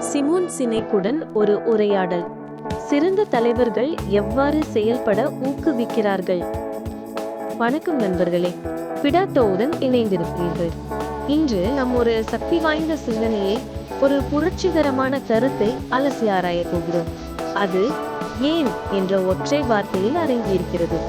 Simone சினேக்குடன் ஒரு உரையாடல். சிறந்த தலைவர்கள் எவ்வாறு செயல்பட ஊக்குவிக்கிறார்கள்? வணக்கம் நண்பர்களே. பிடாட்டோவுடன் இணைந்திருக்கிறீர்கள் இன்று நம் ஒரு சக்தி வாய்ந்த சிந்தனையை ஒரு புரட்சிகரமான கருத்தை அலசி ஆராயப் போகிறோம். அது ஏன் என்ற ஒற்றை வார்த்தையில் அடங்கியிருக்கிறது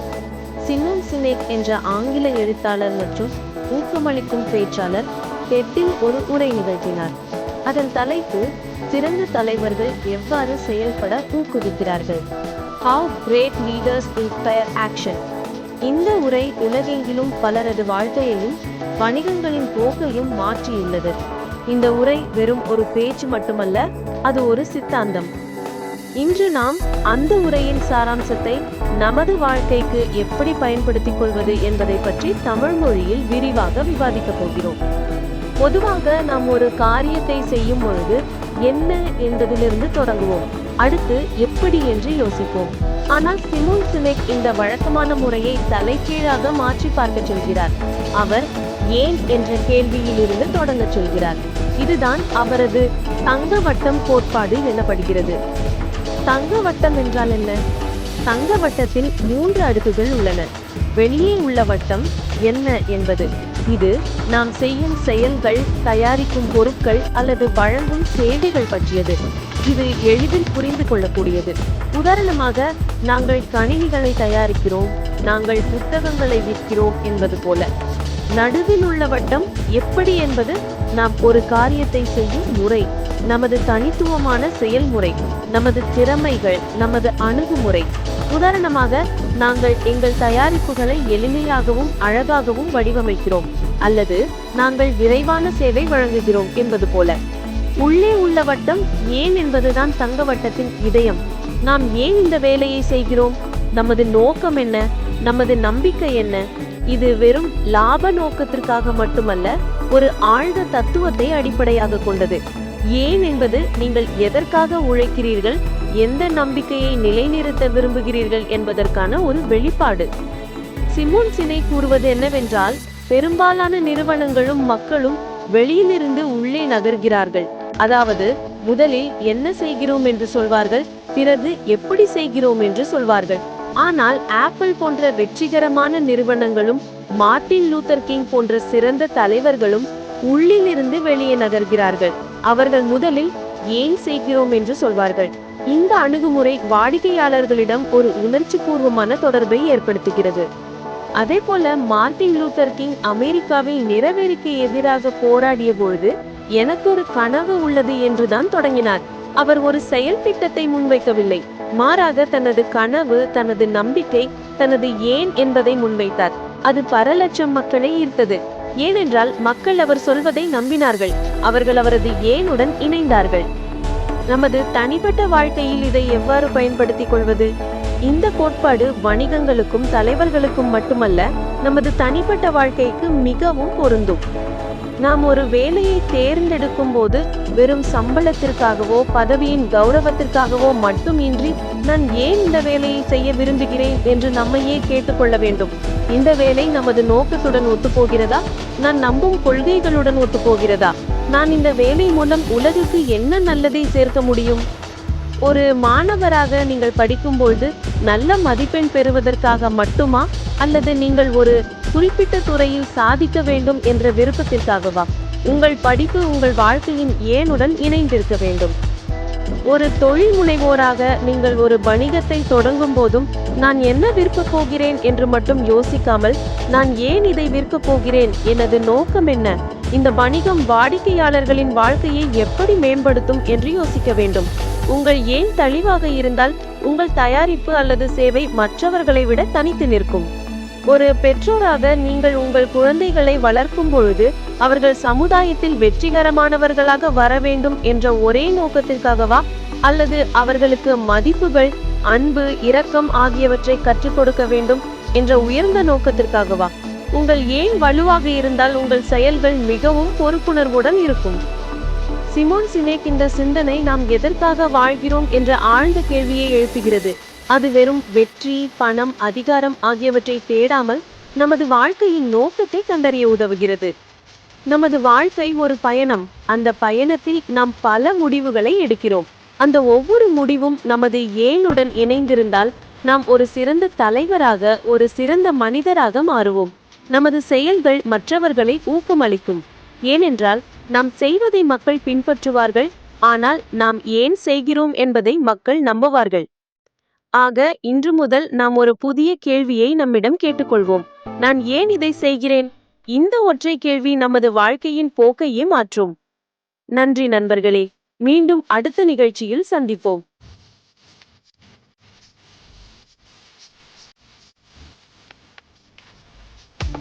சிமோன் சினேக் என்ற ஆங்கில எழுத்தாளர் மற்றும் ஊக்கமளிக்கும் பேச்சாளர் டெட்டில் ஒரு உரை நிகழ்த்தினார். அதன் தலைப்பு சிறந்த தலைவர்கள் எவ்வாறு செயல்பட ஊக்குவிக்கிறார்கள்? How great leaders inspire action இந்த உரை உலகெங்கிலும் பலரது வாழ்க்கையையும் வணிகங்களின் போக்கையும் மாற்றியுள்ளது. இந்த உரை வெறும் ஒரு பேச்சு மட்டுமல்ல அது ஒரு சித்தாந்தம். இன்று நாம் அந்த உரையின் சாராம்சத்தை நமது வாழ்க்கைக்கு எப்படி பயன்படுத்திக் கொள்வது என்பதை பற்றி தமிழ் மொழியில் விரிவாக விவாதிக்கப் போகிறோம். பொதுவாக நாம் ஒரு காரியத்தை செய்யும் பொழுது என்ன என்பதிலிருந்து தொடங்குவோம். அடுத்து எப்படி என்று யோசிப்போம். ஆனால் சிமோன் சிமெக் இந்த வழக்கமான முறையை தலைகீழாக மாற்றி பார்க்க சொல்கிறார். அவர் ஏன் என்ற கேள்வியிலிருந்து தொடங்கச் சொல்கிறார். இதுதான் அவரது தங்க வட்டம் கோட்பாடு எனப்படுகிறது. தங்க வட்டம் என்றால் என்ன? தங்க வட்டத்தில் மூன்று அடுக்குகள் உள்ளன. வெளியே உள்ள வட்டம் என்ன என்பது. இது நாம் செய்யும் செயல்கள் தயாரிக்கும் பொருட்கள் அல்லது வழங்கும் சேவைகள் பற்றியது. இது எளிதில் புரிந்து கொள்ளக்கூடியது. உதாரணமாக நாங்கள் கணினிகளை தயாரிக்கிறோம் நாங்கள் புத்தகங்களை விற்கிறோம் என்பது போல. நடுவில் உள்ள வட்டம் எப்படி என்பது நாம் ஒரு காரியத்தை செய்யும் முறை நமது தனித்துவமான செயல்முறை நமது திறமைகள் நமது அணுகுமுறை. உதாரணமாக நாங்கள் எங்கள் தயாரிப்புகளை எளிமையாகவும் அழகாகவும் வடிவமைக்கிறோம் அல்லது நாங்கள் விரைவான சேவை வழங்குகிறோம் என்பது போல. உள்ளே உள்ள வட்டம் ஏன் என்பதுதான் தங்க வட்டத்தின் இதயம். நாம் ஏன் இந்த வேலையை செய்கிறோம்? நமது நோக்கம் என்ன? நமது நம்பிக்கை என்ன? இது வெறும் லாப நோக்கத்திற்காக மட்டுமல்ல ஒரு ஆழ்ந்த தத்துவத்தை அடிப்படையாக கொண்டது. ஏன் என்பது நீங்கள் எதற்காக உழைக்கிறீர்கள்? எந்த நம்பிக்கையை நிலைநிறுத்த விரும்புகிறீர்கள் என்பதற்கான ஒரு வெளிப்பாடு. சிமோன் சினை கூறுவது என்னவென்றால் பெரும்பாலான நிறுவனங்களும் மக்களும் வெளியிலிருந்து உள்ளே நகர்கிறார்கள். அதாவது முதலில் என்ன செய்கிறோம் என்று சொல்வார்கள் பிறகு எப்படி செய்கிறோம் என்று சொல்வார்கள். ஆனால் ஆப்பிள் போன்ற வெற்றிகரமான நிறுவனங்களும் மார்ட்டின் லூத்தர் கிங் போன்ற சிறந்த தலைவர்களும் உள்ளிலிருந்து வெளியே நகர்கிறார்கள். அவர்கள் முதலில் ஏன் செய்கிறோம் என்று சொல்வார்கள். இந்த அணுகுமுறை வாடிக்கையாளர்களிடம் ஒரு உணர்ச்சி பூர்வமான தொடர்பை ஏற்படுத்துகிறது. அதே போல மார்ட்டின் லூத்தர் கிங் அமெரிக்காவில் நிறவெறிக்கு எதிராக போராடிய பொழுது எனக்கு ஒரு கனவு உள்ளது என்றுதான் தொடங்கினார். அவர் ஒரு செயல் திட்டத்தை முன்வைக்கவில்லை. மாறாக தனது கனவு தனது நம்பிக்கை தனது ஏன் என்பதை முன்வைத்தார். அது பல லட்சம் மக்களை ஈர்த்தது. ஏனென்றால் மக்கள் அவர் சொல்வதை நம்பினார்கள். அவர்கள் அவரது ஏனுடன் இணைந்தார்கள். நமது தனிப்பட்ட வாழ்க்கையில் இதை எவ்வாறு பயன்படுத்திக் கொள்வது? இந்த கோட்பாடு வணிகங்களுக்கும் தலைவர்களுக்கும் மட்டுமல்ல நமது தனிப்பட்ட வாழ்க்கைக்கு மிகவும் பொருந்தும். நாம் ஒரு வேலையை தேர்ந்தெடுக்கும் போது வெறும் சம்பளத்திற்காகவோ பதவியின் கௌரவத்திற்காகவோ மட்டுமின்றி நான் ஏன் இந்த வேலையை செய்ய விரும்புகிறேன் என்று நம்மையே கேட்டுக்கொள்ள வேண்டும். இந்த வேலை நமது நோக்கத்துடன் ஒத்துப்போகிறதா நான் நம்பும் கொள்கைகளுடன் ஒத்துப்போகிறதா நான் இந்த வேலை மூலம் உலகுக்கு என்ன நல்லதை சேர்க்க முடியும்? ஒரு மாணவராக நீங்கள் படிக்கும்பொழுது நல்ல மதிப்பெண் பெறுவதற்காக மட்டுமா? அல்லது நீங்கள் ஒரு குறிப்பிட்ட துறையில் சாதிக்க வேண்டும் என்ற விருப்பத்திற்காகவா? உங்கள் படிப்பு உங்கள் வாழ்க்கையின் ஏனுடன் இணைந்திருக்க வேண்டும். ஒரு தொழில் முனைவோராக நீங்கள் ஒரு வணிகத்தை தொடங்கும் போதும் நான் என்ன விற்கப் போகிறேன் என்று மட்டும் யோசிக்காமல் நான் ஏன் இதை விற்கப் போகிறேன்? எனது நோக்கம் என்ன? இந்த வணிகம் வாடிக்கையாளர்களின் வாழ்க்கையை எப்படி மேம்படுத்தும் என்று யோசிக்க வேண்டும். உங்கள் ஏன் தெளிவாக இருந்தால் உங்கள் தயாரிப்பு அல்லது சேவை மற்றவர்களை விட தனித்து நிற்கும். ஒரு பெற்றோராக நீங்கள் உங்கள் குழந்தைகளை வளர்க்கும் பொழுது அவர்கள் சமுதாயத்தில் வெற்றிகரமானவர்களாக வர வேண்டும் என்ற ஒரே நோக்கத்திற்காகவா? அல்லது அவர்களுக்கு மதிப்புகள் அன்பு இரக்கம் ஆகியவற்றை கற்றுக் கொடுக்க வேண்டும் என்ற உயர்ந்த நோக்கத்திற்காகவா? உங்கள் ஏன் வலுவாக இருந்தால் உங்கள் செயல்கள் மிகவும் பொறுப்புணர்வுடன் இருக்கும். சிமோன் சினேக் இந்த சிந்தனை நாம் எதற்காக வாழ்கிறோம் என்ற ஆழ்ந்த கேள்வியை எழுப்புகிறது. அது வெறும் வெற்றி பணம் அதிகாரம் ஆகியவற்றை தேடாமல் நமது வாழ்க்கையின் நோக்கத்தை கண்டறிய உதவுகிறது. நமது வாழ்க்கை ஒரு பயணம். அந்த பயணத்தில் நாம் பல முடிவுகளை எடுக்கிறோம். அந்த ஒவ்வொரு முடிவும் நமது ஏனுடன் இணைந்திருந்தால் நாம் ஒரு சிறந்த தலைவராக ஒரு சிறந்த மனிதராக மாறுவோம். நமது செயல்கள் மற்றவர்களை ஊக்கமளிக்கும். ஏனென்றால் நாம் செய்வதை மக்கள் பின்பற்றுவார்கள் ஆனால் நாம் ஏன் செய்கிறோம் என்பதை மக்கள் நம்புவார்கள். ஆக இன்று முதல் நாம் ஒரு புதிய கேள்வியை நம்மிடம் கேட்டுக்கொள்வோம். நான் ஏன் இதை செய்கிறேன்? இந்த ஒற்றை கேள்வி நமது வாழ்க்கையின் போக்கையே மாற்றும். நன்றி நண்பர்களே. மீண்டும் அடுத்த நிகழ்ச்சியில் சந்திப்போம்.